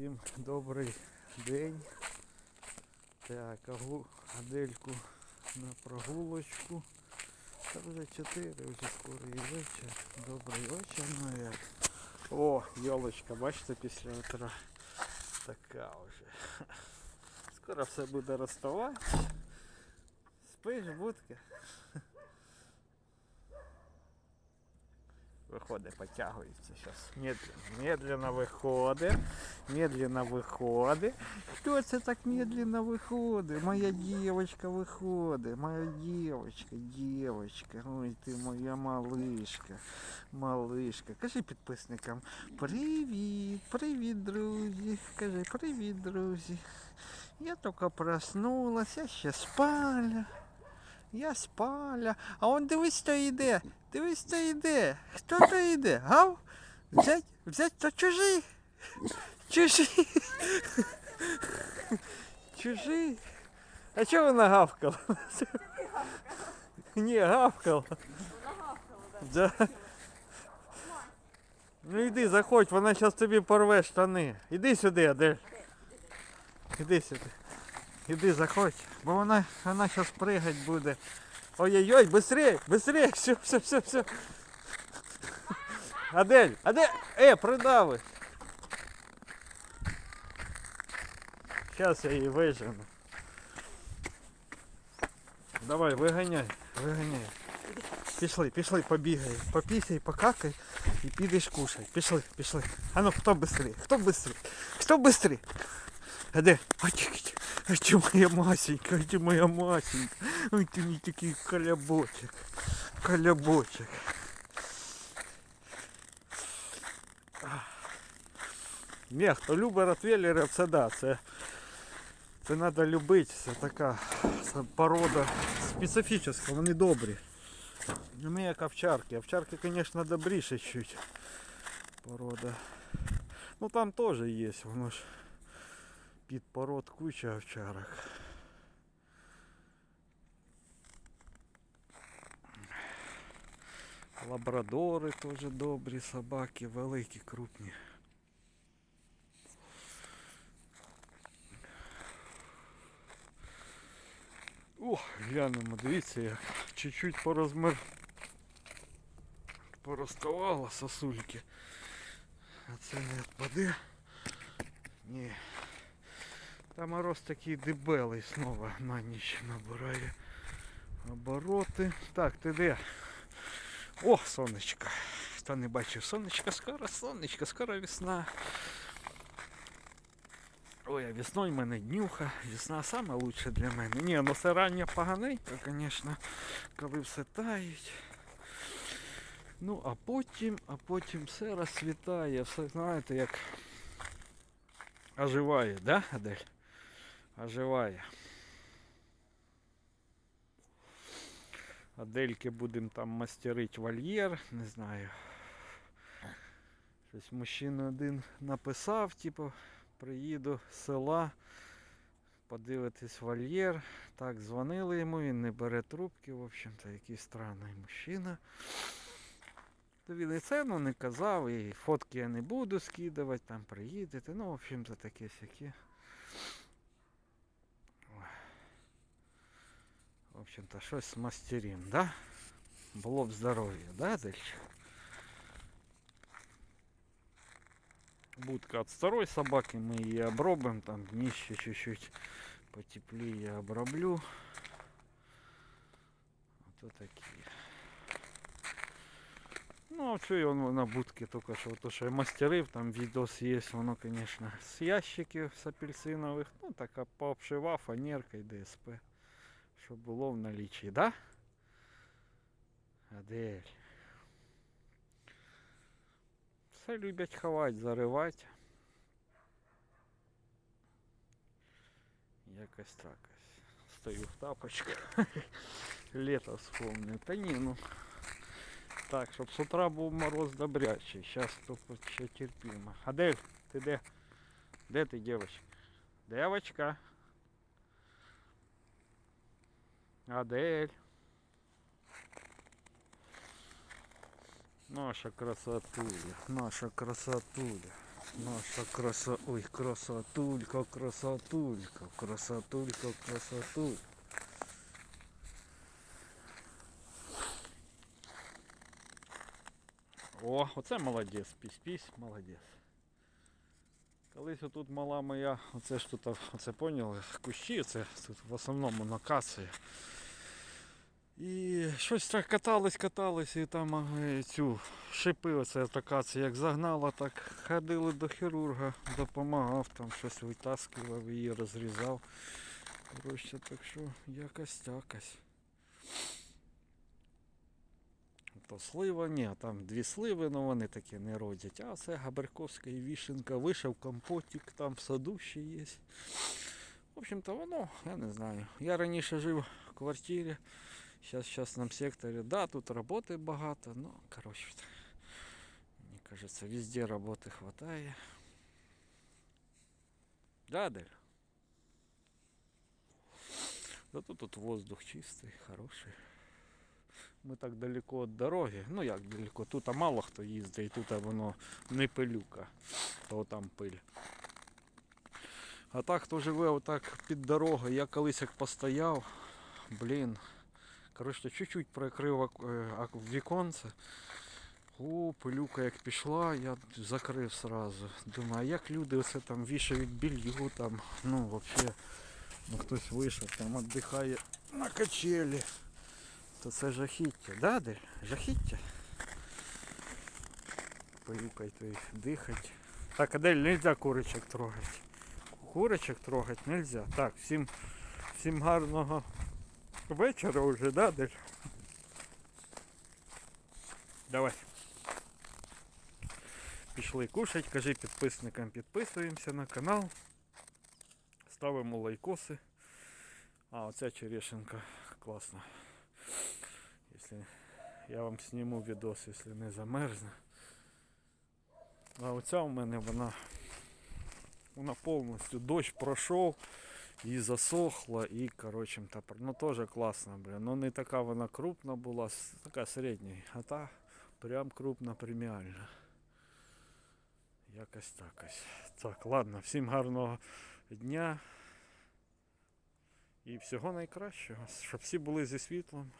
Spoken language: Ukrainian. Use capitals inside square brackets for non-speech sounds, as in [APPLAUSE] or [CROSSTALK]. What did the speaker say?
Всім добрий день. Так, Адельку на прогулочку. Та вже 4, вже скоро і вечір. Добрий вечір, як. О, йолочка, бачите, після утра така вже. Скоро все буде розставати. Спиш, будка. Виходить, потягується зараз. Медленно, медленно виходить. Медленно виходить. Хто це так медленно виходить? Моя дівчинка виходить. Моя дівчинка, дівчинка. Ой, ти моя малишка. Малишка. Кажи підписникам. Привіт, привіт, друзі. Кажи, привіт, друзі. Я тільки проснулась, я ще спаля. Я спаля. А он дивись, хто йде. Дивись, хто йде. Хто то йде? Гав? Взять, взять, то чужий. Чужий. Чужий. А чого вона гавкала? Ні, гавкала. Да. Ну йди, заходь, вона зараз тобі порве штани. Іди сюди, Адель. Іди сюди. Іди, заходь, бо вона, вона зараз пригать буде. Ой-ой-ой, быстрее, быстрее, [LAUGHS] все, все, все, все. Адель, Адель, э, придави. Сейчас я її вижену. Давай, виганяй, виганяй. Пішли, пішли, побігай, попісяй, покакай і підеш кушай. Пішли, пішли. А ну, хто быстрее? Хто быстрее? Хто быстрее? А де? Ой, тільки, тільки. Ой, ти моя масенька, ой, ти моя масенька. Ой, ти мій такий колябочок. Колябочок. Ні, хто любить ротвейлерів, це да, це, це треба любити, це така це порода специфічна, вони добрі. Не як овчарки. Овчарки, звісно, добріше чуть. Порода. Ну там теж є, воно ж Під пород куча овчарок. Лабрадори теж добрі собаки, великі, крупні. О, глянемо, дивіться, як чуть-чуть порозмер. Порозставало сосульки. А це не відпаде. Ні. Та мороз такий дебелий знову на ніч набирає обороти. Так, ти де? О, сонечко. Хто не бачив сонечка, скоро сонечко, скоро весна. Ой, а весною в мене днюха. Весна саме лучше для мене. Ні, ну це рання поганенько, звісно, коли все тають. Ну, а потім, а потім все розцвітає, все знаєте, як оживає, да, Адель? Оживає. Адельки будемо там мастерити вольєр, не знаю. Щось мужчина один написав, типу, приїду з села, подивитись вольєр. Так, дзвонили йому, він не бере трубки, в общем-то, якийсь странний мужчина. То він і ціну не казав, і фотки я не буду скидувати, там приїдете. Ну, в общем-то, таке сяке. Общем-то, щось з мастерін, да? Було б здоров'я, да, Дельчик? Будка от второй собаки мы ее обробим, там днище чуть-чуть потеплее я оброблю. Вот такие. Ну, а что я он на будке только что, то, что я мастерив, там видос есть, воно, конечно, с ящиків с апельсиновых, ну, така пообшивав фанеркой ДСП, щоб було в наличии, да? Адель. Все люблять ховати, заривати. Якось так. Стою в тапочках. [LAUGHS] Лето вспомню. Та ні, ну. Так, щоб з утра був мороз добрячий. Зараз то терпимо. Адель, ти де? Де ти, дівчинка? Девочка. Адель. Наша красотуля, наша красотуля. Наша краса... Ой, красотулька, красотулька, красотулька, красотулька. О, оце молодець, пісь-пісь, молодець. Колись отут мала моя, оце ж тут, оце поняли, кущі, це тут в основному на касі. І щось так катались, катались, і там цю шипи, оце така, це як загнала, так ходили до хірурга, допомагав, там щось витаскував, її розрізав. Коротше, так що якось такось. То слива, ні, там дві сливи, але вони такі не родять. А це Габарковська і вішенка, вийшов компотик, там в саду ще є. В общем-то, воно, я не знаю. Я раніше жив в квартирі, зараз в частном секторі. Да, тут роботи багато, ну, коротше, мені кажется, везде роботи хватає. Да, Дель? Зато тут воздух чистий, хороший. Ми так далеко від дороги. Ну як далеко, тут а мало хто їздить, і тут а воно не пилюка, то там пиль. А так, хто живе отак під дорогою, я колись як постояв, блін. Коротше, чуть-чуть прикрив е, віконце. О, пилюка як пішла, я закрив сразу. Думаю, а як люди оце там вішають білью, там, ну взагалі, ну хтось вийшов, там віддихає на качелі. То це жахіття, да, Дель? Жахіття. Пилюкай то їх дихать. Так, Адель, нельзя курочок трогать. Курочок трогать нельзя. Так, всім, всім гарного вечора вже, да, Дель? Давай. Пішли кушать, кажи підписникам, підписуємося на канал. Ставимо лайкоси. А, оця черешенка класна. Если я вам сниму відос, якщо не замерзне. А оця у мене вона, вона повністю дощ пройшов і засохла, і коротше, та, ну теж класна, блін. Ну не така вона крупна була, така середня, а та прям крупна преміальна. Якось так ось. Так, ладно, всім гарного дня і всього найкращого, щоб всі були зі світлом.